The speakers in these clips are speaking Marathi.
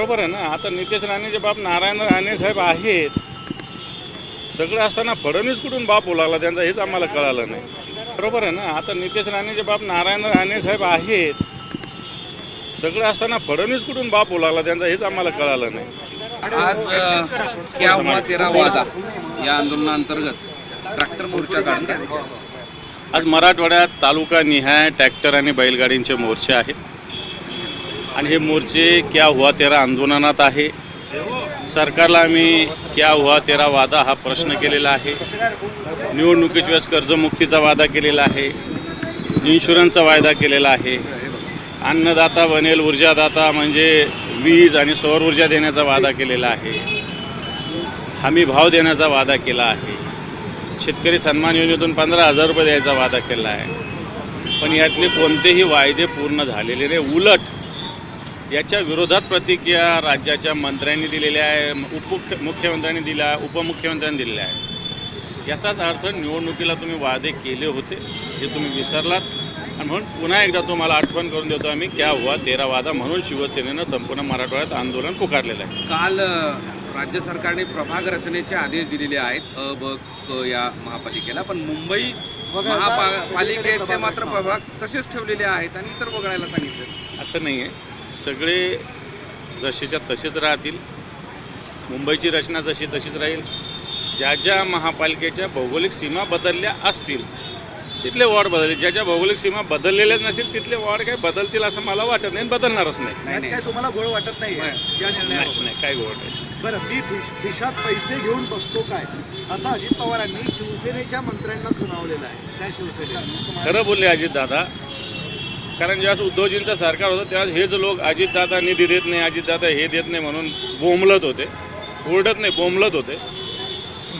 बरोबर आहे ना? आता नितेश राणेचे बाप नारायण राणे साहेब आहेत. सगळं असताना फडणवीस कुठून बाप लागला त्यांचा हेच आम्हाला कळालं नाही. बरोबर आहे ना? आता नितेश राणेचे बाप नारायण राणे साहेब आहेत. सगळं असताना फडणवीस कुठून बाप लागला त्यांचा हेच आम्हाला कळालं नाही. आज अ, क्या हुआ तेरा वादा? या आंदोलनाअंतर्गत ट्रॅक्टर मोर्चा काढतात आज मराठवाड्यात तालुका निहाय ट्रॅक्टर आणि बैलगाडींचे मोर्चे आहेत. आणि हे मोर्चे क्या हुआ तेरा आंदोलनात आहे. सरकारला आम्ही क्या हुआ तेरा वादा हा प्रश्न केलेला आहे. निवडणुकीच्या वेळेस कर्जमुक्तीचा वादा केलेला आहे. इन्शुरन्सचा वायदा केलेला आहे. अन्नदाता बनेल ऊर्जादाता म्हणजे वीज आणि सौर ऊर्जा देण्याचा वादा केलेला आहे. हमी भाव देण्याचा वादा केला आहे. शेतकरी सन्मान योजनेतून पंधरा हजार रुपये द्यायचा वादा केला आहे. पण यातले कोणतेही वायदे पूर्ण झालेले नाही. उलट याच्या विरोधात प्रतिक्रिया राज्याच्या मंत्र्यांनी दिलेल्या आहे उपमुख्य मुख्यमंत्र्यांनी दिल्या उपमुख्यमंत्र्यांनी दिलेल्या आहे याचाच अर्थ निवडणुकीला तुम्ही वादे केले होते हे तुम्ही विसरलात. आणि म्हणून पुन्हा एकदा तुम्हाला आठवण करून देतो आम्ही क्या हुआ तेरा वादा म्हणून शिवसेनेनं संपूर्ण मराठवाड्यात आंदोलन पुकारलेलं आहे. काल राज्य सरकारने प्रभाग रचनेचे आदेश दिलेले आहेत अ ब क या महापालिकेला. पण मुंबई महापालिकेचे मात्र प्रभाग तसेच ठेवलेले आहेत आणि इतर वगळायला सांगितलं असं नाही आहे सगळे जसेच्या तसेच राहतील. मुंबईची रचना जशी तशीच राहील. ज्या ज्या महापालिकेच्या भौगोलिक सीमा बदलल्या असतील तिथले वॉर्ड बदलले. ज्या ज्या भौगोलिक सीमा बदललेल्याच नसतील तिथले वॉर्ड काही बदलतील असं मला वाटत नाही बदलणारच नाही. नाही नाही. काय तुम्हाला गोळ वाटत नाही. या नाही निर्णयावर. नाही काय गोड नाही बरं मी खिश- खिशात पैसे घेऊन बसतो काय? असं अजित पवारांनी शिवसेनेच्या मंत्र्यांना सुनावलेलं आहे. त्या शिवसेनेत खरं बोलले अजितदादा कारण ज्यावेळेस उद्धवजींचं सरकार होतं त्यावेळेस हेच लोक अजितदादा निधी देत नाही अजितदादा हे देत नाही म्हणून बोंबलत होते. ओरडत नाही बोंबलत होते.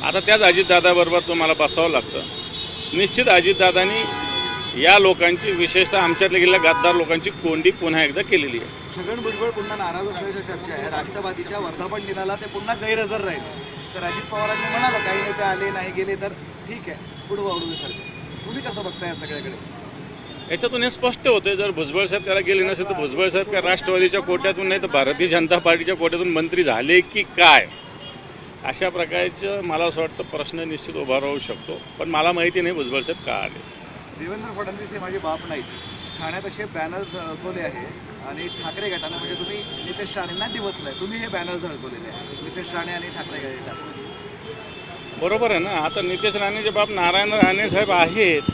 आता त्याच अजितदादाबरोबर तुम्हाला बसावं लागतं. निश्चित अजितदादांनी या लोकांची विशेषतः आमच्यातल्या गेलेल्या गद्दार लोकांची कोंडी पुन्हा एकदा केलेली आहे. छगन भुजबळ पुन्हा नाराज असल्याची चर्चा आहे. राष्ट्रवादीच्या वर्धापन दिनाला ते पुन्हा गैरहजर राहिले. तर अजित पवारांनी म्हणाला काही नेते आले नाही गेले तर ठीक आहे. पुढवा वाढू सरकार. तुम्ही कसं बघताय या सगळ्याकडे? याच्यातून हे स्पष्ट होते जर भुजबळ साहेब त्याला गेले नसेल तर भुजबळ साहेब काय राष्ट्रवादीच्या कोट्यातून नाही तर भारतीय जनता पार्टीच्या कोट्यातून मंत्री झाले की काय? अशा प्रकारचं मला असं वाटतं प्रश्न निश्चित उभा राहू शकतो. पण मला माहिती नाही भुजबळ साहेब का आले. देवेंद्र फडणवीस हे माझे बाप नाहीत. ठाण्यात असे बॅनर झळकवले आहे आणि ठाकरे गटानं म्हणजे तुम्ही नितेश राणेंना डिवचलाय तुम्ही हे बॅनर झळकवलेले आहे नितेश राणे आणि ठाकरे गटात. बरोबर आहे ना? आता नितेश राणेचे बाप नारायण राणे साहेब आहेत.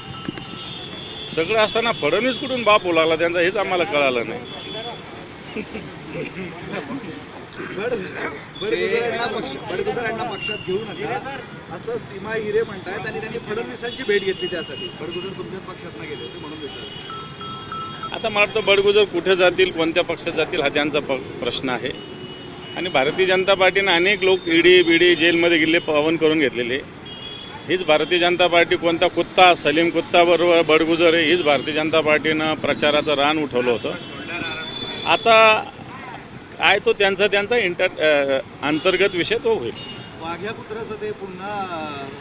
सगळं असताना फडणवीस कुठून बाप लागला त्यांचा हेच आम्हाला कळालं नाही. बडगुजरांना पक्ष बडगुजरांना पक्षात घेऊ नका. असं सीमा हिरे म्हणतायत आणि त्यांनी फडणवीसांची भेट घेतली त्यासाठी. बडगुजर तुमच्याच पक्षात नाही गेले होते म्हणून विचारलं. आता मला वाटतं बडगुजर कुठे जातील कोणत्या पक्षात जातील हा त्यांचा प्रश्न आहे. आणि भारतीय जनता पार्टीनं अनेक लोक ईडी बीडी जेलमध्ये गेले पावन करून घेतलेले. हीच भारतीय जनता पार्टी कोणता कुत्ता सलीम कुत्ता बरोबर बडगुजर आहे हीच भारतीय जनता पार्टीनं प्रचाराचं रान उठवलं होतं. आता काय तो त्यांचा त्यांचा इंटर अंतर्गत विषय तो होईल. वाघ्या कुत्र्याचं ते पुन्हा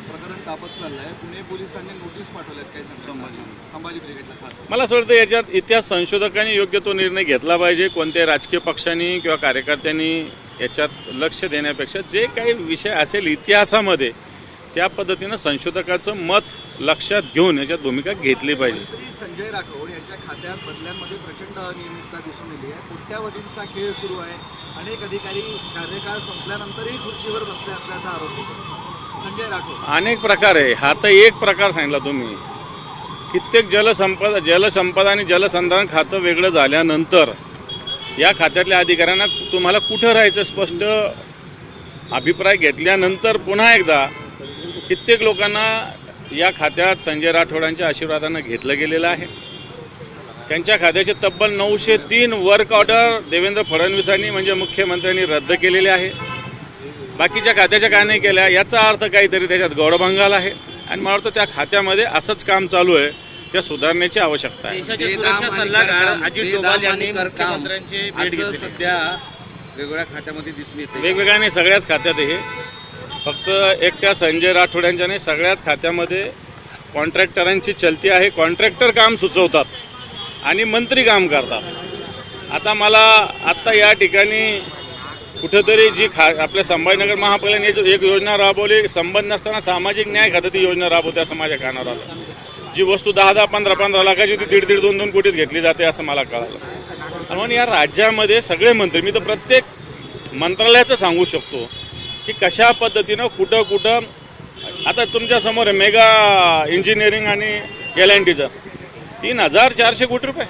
प्रकरण तापत चाललंय. पुणे पोलिसांनी नोटीस पाठवल्यात काही संभाजी. संभाजी ब्रिगेडला खास मला असं वाटतं याच्यात इतिहास संशोधकांनी योग्य तो निर्णय घेतला पाहिजे. कोणत्याही राजकीय पक्षांनी किंवा कार्यकर्त्यांनी याच्यात लक्ष देण्यापेक्षा जे काही विषय असेल इतिहासामध्ये त्या पद्धतीनं संशोधकाचं मत लक्षात घेऊन याच्यात भूमिका घेतली पाहिजे. संजय राठोड यांच्या खात्यात बदल्यांमध्ये प्रचंड अनियमितता दिसून येते आहे. कोट्यावधींचा खेळ सुरू आहे. अनेक अधिकारी कार्यकाळ संपल्यानंतरही खुर्चीवर बसले असल्याचा आरोप होतो संजय राठोड. अनेक प्रकार आहे. हा तर एक प्रकार सांगितला तुम्ही. कित्येक जलसंपदा जलसंपदा आणि जलसंधारण खातं वेगळं झाल्यानंतर या खात्यातल्या अधिकाऱ्यांना तुम्हाला कुठं राहायचं स्पष्ट अभिप्राय घेतल्यानंतर पुन्हा एकदा कित्येक लोकांना या खात्यात संजय राठोडांच्या आशीर्वादानं घेतलं गेलेलं आहे. त्यांच्या खात्याचे तब्बल नऊशे तीन वर्क ऑर्डर देवेंद्र फडणवीसांनी म्हणजे मुख्यमंत्र्यांनी रद्द केलेले आहे. बाकीच्या खात्याच्या काय नाही केल्या याचा अर्थ काहीतरी त्याच्यात गौडभंगाल आहे. आणि मला वाटतं त्या खात्यामध्ये असंच काम चालू आहे. त्या सुधारण्याची आवश्यकता आहे. सध्या वेगवेगळ्या खात्यामध्ये दिसून येते वेगवेगळ्या नाही सगळ्याच खात्यात आहे हे फक्त एकट्या संजय राठोड्यांच्या नाही सगळ्याच खात्यामध्ये कॉन्ट्रॅक्टरांची चलती आहे. कॉन्ट्रॅक्टर काम सुचवतात आणि मंत्री काम करतात. आता मला आत्ता या ठिकाणी कुठंतरी जी खा आपल्या संभाजीनगर महापालिकेने जो एक योजना राबवली. संबंध नसताना सामाजिक न्याय खातं ती योजना राबवते असं माझ्या कानावर आलं. जी वस्तू दहा दहा पंधरा पंधरा लाखाची ती दीड दीड दोन दोन कोटीत घेतली जाते असं मला कळालं. म्हणून या राज्यामध्ये सगळे मंत्री मी तर प्रत्येक मंत्रालयाचं सांगू शकतो. की कशा पद्धतीनं कुठं कुठं आता तुमच्यासमोर आहे मेगा इंजिनिअरिंग आणि एल अँड टीचं तीन हजार चारशे कोटी रुपये.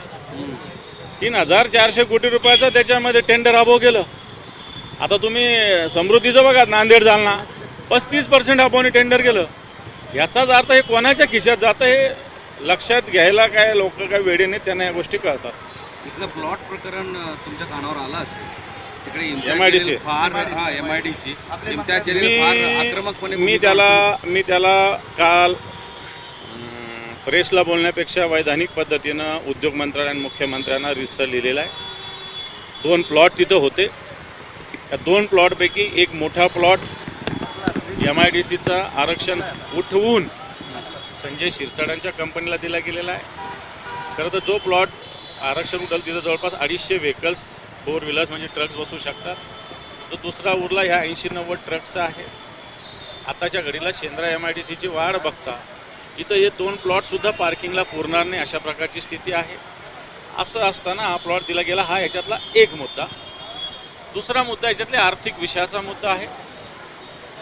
तीन हजार चारशे कोटी रुपयाचं त्याच्यामध्ये टेंडर अभाव केलं आता तुम्ही समृद्धीचं बघा नांदेड जालना. पस्तीस पर्सेंट अभावने टेंडर केलं. याचाच अर्थ हे कोणाच्या खिशात जातं हे लक्षात घ्यायला काय लोक काय वेळेने त्यांना या गोष्टी कळतात. इथलं प्लॉट प्रकरण तुमच्या कानावर आलं असेल. तिकडे इम्तियाज MIDC. जलील फार हा M I D C Imtiaz Jalil फार आक्रमकपणे मी भूमिका त्याला मी त्याला काल अं, प्रेसला बोलण्यापेक्षा वैधानिक पद्धतीनं उद्योग मंत्र्यांना आणि मुख्यमंत्र्यांना रिसर लिहिलेला आहे. दोन प्लॉट तिथं होते. त्या दोन प्लॉटपैकी एक मोठा प्लॉट एम आय डी सीचं आरक्षण उठवून संजय शिरसाडांच्या कंपनीला दिला गेलेला आहे. खरं तर जो प्लॉट आरक्षण उठल तिथं जवळपास अडीचशे व्हेकल्स फोर व्हीलर्स म्हणजे ट्रक्स बसू शकतात. तर दुसरा उरला ह्या ऐंशी नव्वद ट्रक्सचा आहे. आताच्या घडीला शेंद्रा एम आय डी सीची वाढ बघता इथं हे दोन प्लॉटसुद्धा पार्किंगला पुरणार नाही अशा प्रकारची स्थिती आहे. असं असताना हा प्लॉट दिला गेला हा याच्यातला एक मुद्दा. दुसरा मुद्दा याच्यातल्या आर्थिक विषयाचा मुद्दा आहे.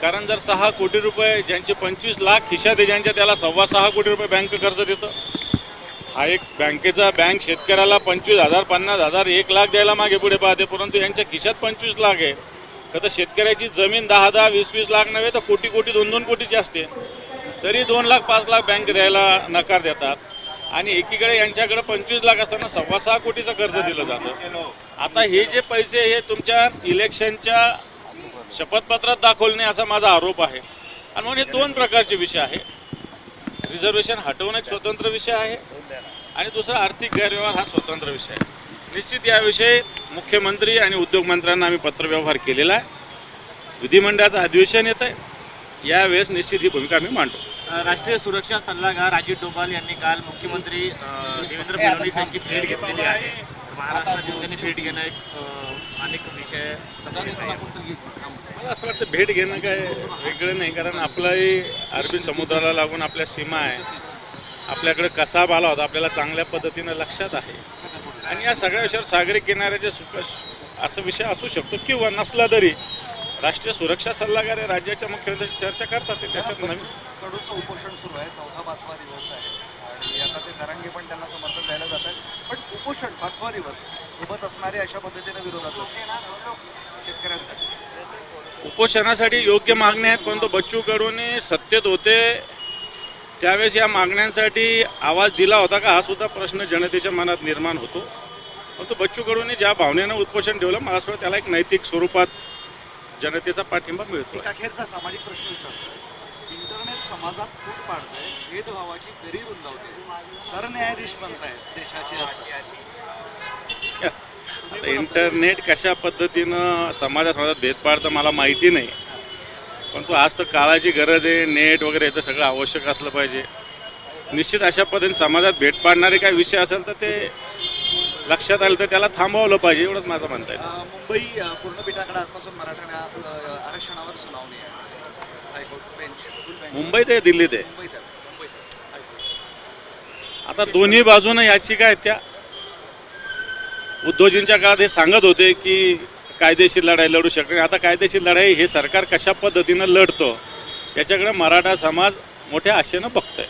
कारण जर सहा कोटी रुपये ज्यांचे पंचवीस लाख खिशात आहे ज्यांच्या त्याला सव्वा सहा कोटी रुपये बँक कर्ज देतं हा एक बँकेचा बँक शेतकऱ्याला पंचवीस हजार पन्नास हजार एक लाख द्यायला मागे पुढे पाहते परंतु यांच्या खिशात पंचवीस लाख आहे. तर शेतकऱ्याची जमीन दहा दहा वीस वीस लाख नव्हे तर कोटी कोटी दोन दोन कोटीची असते. तरी दोन लाख पाच लाख बँक द्यायला नकार देतात. आणि एकीकडे यांच्याकडे पंचवीस लाख असताना सव्वा सहा कोटीचं कर्ज दिलं जातं. आता हे जे पैसे हे तुमच्या इलेक्शनच्या शपथपत्रात दाखवले नाही असा माझा आरोप आहे. आणि म्हणून हे दोन प्रकारचे विषय आहे. रिझर्वेशन हटवणं एक स्वतंत्र विषय आहे. आणि दुसरा आर्थिक गैरव्यवहार हा स्वतंत्र विषय आहे. निश्चित याविषयी मुख्यमंत्री आणि उद्योगमंत्र्यांना आम्ही पत्रव्यवहार केलेला आहे. विधिमंडळाचं अधिवेशन येत आहे यावेळेस निश्चित ही भूमिका आम्ही मांडू. राष्ट्रीय सुरक्षा सल्लागार अजित डोभाल यांनी काल मुख्यमंत्री देवेंद्र फडणवीस यांची भेट घेतलेली आहे. महाराष्ट्रात त्यांनी भेट घेणं एक अनेक विषय मला असं वाटतं भेट घेणं काय वेगळं नाही कारण आपलाही अरबी समुद्राला लागून आपल्या सीमा आहे. आपल्याकडे कसाब आला होता आपल्याला चांगल्या पद्धतीनं लक्षात आहे. आणि या सगळ्या विषयावर सागरी किनाऱ्याचे सुख असं विषय असू शकतो किंवा नसला तरी राष्ट्रीय सुरक्षा सल्लागार हे राज्याच्या मुख्यमंत्र्यांशी चर्चा करतात ते. त्याच्यात नवीन कडूचं उपोषण सुरू आहे चौथा पाचवा दिवस आहे. आणि आता ते जरांगे पण त्यांना समर्थन द्यायला जात आहेत. पण उपोषण पाचवा दिवस सोबत असणारे अशा पद्धतीने विरोधात. शेतकऱ्यांसाठी. उपोषणासाठी योग्य मागण्या आहेत परंतु बच्चू कडूने सत्तेत होते. त्यावेळेस या मागण्यांसाठी आवाज दिला होता का हा सुद्धा प्रश्न जनतेच्या मनात निर्माण होतो. परंतु बच्चू कडूने ज्या भावनेनं उपोषण ठेवलं मला असं त्याला एक नैतिक स्वरूपात जनतेचा पाठिंबा मिळतो सामाजिक प्रश्न समाजात फूट पाडतंय भेदभावाची दरी रुंदावते. सरन्यायाधीश बनतायत देशाचे. आता इंटरनेट कशा पद्धतीनं समाजा समाजात भेद पाडतं मला माहिती नाही. परंतु आज तर काळाची गरज आहे नेट वगैरे याचं सगळं आवश्यक असलं पाहिजे. निश्चित अशा पद्धतीने समाजात भेट पाडणारे काही विषय असेल तर ते लक्षात आलं तर त्याला थांबवलं पाहिजे एवढंच माझं म्हणता येईल मुंबई पूर्णपीठाकडे आजपासून मराठा आरक्षणावर मुंबईत आहे दिल्लीत आहे. आता दोन्ही बाजूनं याचिका आहेत त्या. उद्योजींच्या काळात हे सांगत होते की कायदेशीर लढाई लढू शकते आता कायदेशीर लढाई हे सरकार कशा पद्धतीनं लढतं याच्याकडे मराठा समाज मोठ्या आशेनं बघतंय.